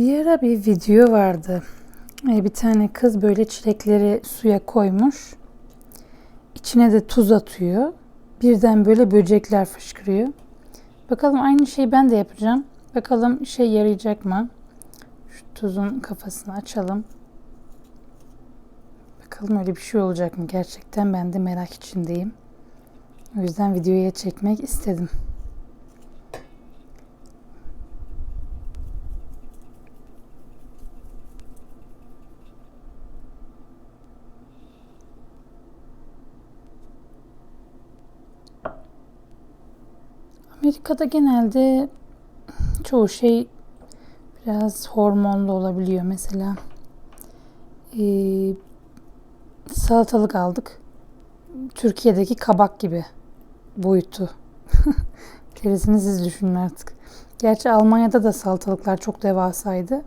Bir ara bir video vardı. Ee, Bir tane kız böyle çilekleri suya koymuş. İçine de tuz atıyor. Birden böyle böcekler fışkırıyor. Bakalım aynı şeyi ben de yapacağım. Bakalım işe yarayacak mı? Şu tuzun kafasını açalım. Bakalım öyle bir şey olacak mı gerçekten ben de merak içindeyim. O yüzden videoya çekmek istedim. Amerika'da genelde çoğu şey biraz hormonlu olabiliyor. Mesela eee, salatalık aldık. Türkiye'deki kabak gibi boyutu. Gerisini siz düşünün artık. Gerçi Almanya'da da salatalıklar çok devasaydı.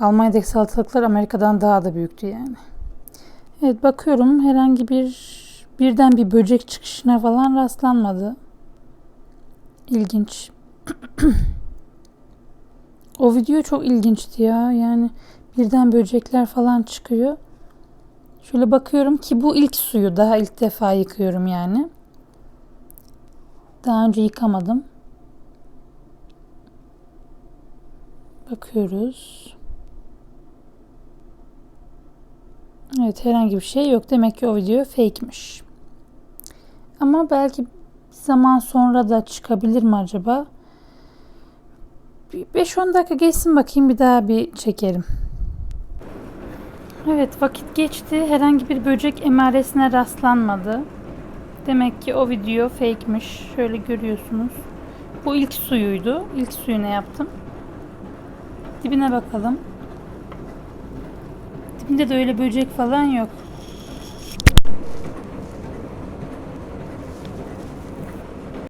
Almanya'daki salatalıklar Amerika'dan daha da büyüktü yani. Evet bakıyorum herhangi bir birden bir böcek çıkışına falan rastlanmadı. İlginç. o video çok ilginçti ya. Yani birden böcekler falan çıkıyor. Şöyle bakıyorum ki bu ilk suyu daha ilk defa yıkıyorum yani. Daha önce yıkamadım. Bakıyoruz. Evet herhangi bir şey yok. Demek ki o video fake'miş. Ama belki zaman sonra da çıkabilir mi acaba? Bir 5-10 dakika geçsin bakayım bir daha bir çekerim. Evet vakit geçti. Herhangi bir böcek emaresine rastlanmadı. Demek ki o video fake'miş. Şöyle görüyorsunuz. Bu ilk suyuydu. İlk suyunu yaptım. Dibine bakalım. Dibinde de öyle böcek falan yok.